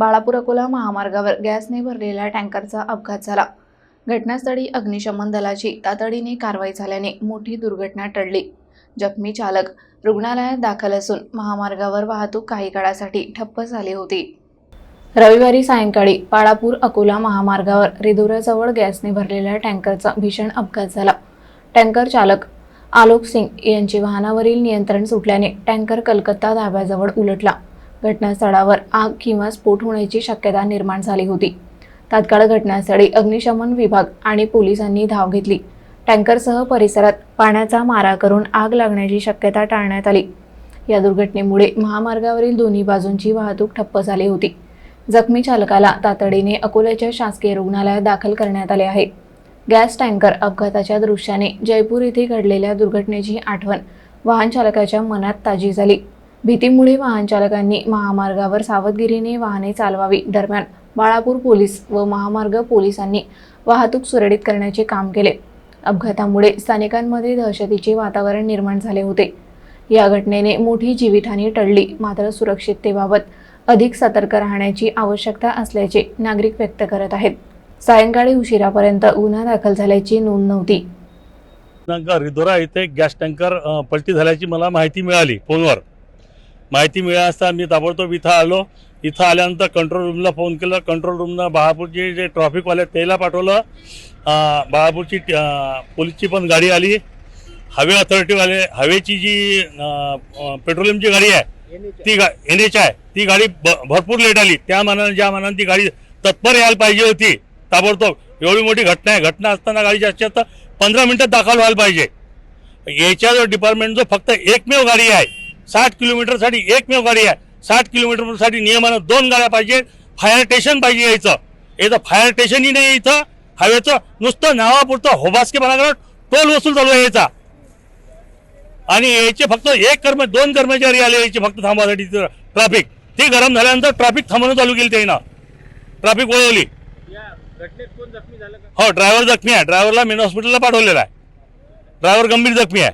बाळापूर अकोला महामार्गावर गॅसने भरलेल्या टँकरचा अपघात झाला. घटनास्थळी अग्निशमन दलाची तातडीने कारवाई झाल्याने मोठी दुर्घटना टळली. जखमी चालक रुग्णालयात दाखल असून महामार्गावर वाहतूक काही काळासाठी ठप्प झाली होती. रविवारी सायंकाळी बाळापूर अकोला महामार्गावर रिदोऱ्याजवळ गॅसने भरलेल्या टँकरचा भीषण अपघात झाला. टँकर चालक आलोक सिंग यांचे वाहनावरील नियंत्रण सुटल्याने टँकर कलकत्ता धाब्याजवळ उलटला. घटनास्थळावर आग किंवा स्फोट होण्याची शक्यता निर्माण झाली होती. तात्काळ घटनास्थळी अग्निशमन विभाग आणि पोलिसांनी धाव घेतली. टँकरसह परिसरात पाण्याचा मारा करून आग लागण्याची शक्यता टाळण्यात आली. या दुर्घटनेमुळे महामार्गावरील दोन्ही बाजूंची वाहतूक ठप्प झाली होती. जखमी चालकाला तातडीने अकोल्याच्या शासकीय रुग्णालयात दाखल करण्यात आले आहे. गॅस टँकर अपघाताच्या दृश्याने जयपूर येथे घडलेल्या दुर्घटनेची आठवण वाहन चालकाच्या मनात ताजी झाली. भीतीमुळे वाहन चालकांनी महामार्गावर सावधगिरीने वाहने चालवावी दरम्यान बाळापूर पोलीस व महामार्ग पोलिसांनी वाहतूक सुरळीत करण्याचे काम केले. अपघातामुळे स्थानिकांमध्ये दहशतीचे वातावरण निर्माण झाले होते. या घटनेने मोठी जीवितहानी टळली. मात्र सुरक्षिततेबाबत अधिक सतर्क राहण्याची आवश्यकता असल्याचे नागरिक व्यक्त करत आहेत. सायंकाळी उशिरापर्यंत गुन्हा दाखल झाल्याची नोंद नव्हती. रिदोरा येथे गॅस टँकर पलटी झाल्याची मला माहिती मिळाली फोनवर. माहिती मिळाली असता मी ताबडतोब इथं आलो. इथं आल्यानंतर कंट्रोल रूमला फोन केलं. कंट्रोल रूमनं बहापूरचे जे ट्रॉफिकवाले त्याला पाठवलं. बहापूरची पोलीसची पण गाडी आली. हवे अथॉरिटीवाले हवेची जी पेट्रोलियमची गाडी आहे ती गा एन एच आहे ती गाडी भरपूर लेट आली. त्या मानानं ज्या मानानं ती गाडी तत्पर यायला पाहिजे होती ताबडतोब. एवढी मोठी घटना आहे. घटना असताना गाडी जास्तीत जास्त पंधरा मिनिटात दाखल व्हायला पाहिजे. याच्या जो डिपार्टमेंट जो फक्त एकमेव गाडी आहे साठ किलोमीटरसाठी एकमेव गाडी आहे. साठ किलोमीटरसाठी नियमानं दोन गाड्या पाहिजे फायर स्टेशन पाहिजे यायचं. याचं फायर स्टेशनही नाही इथं हवेचं नुसतं नावापुरतं होबास्केपणा करत टोल वसूल चालू आहे याचा. आणि याचे फक्त एक कर्म दोन कर्मचारी आले याचे फक्त थांबवासाठी ट्रॅफिक ती गरम झाल्यानंतर ट्रॅफिक थांबवणं चालू केली त्यानं. ट्रॅफिक वळवली. हो ड्रायव्हर जखमी आहे. ड्रायव्हरला मेन हॉस्पिटलला पाठवलेला आहे. ड्रायव्हर गंभीर जखमी आहे.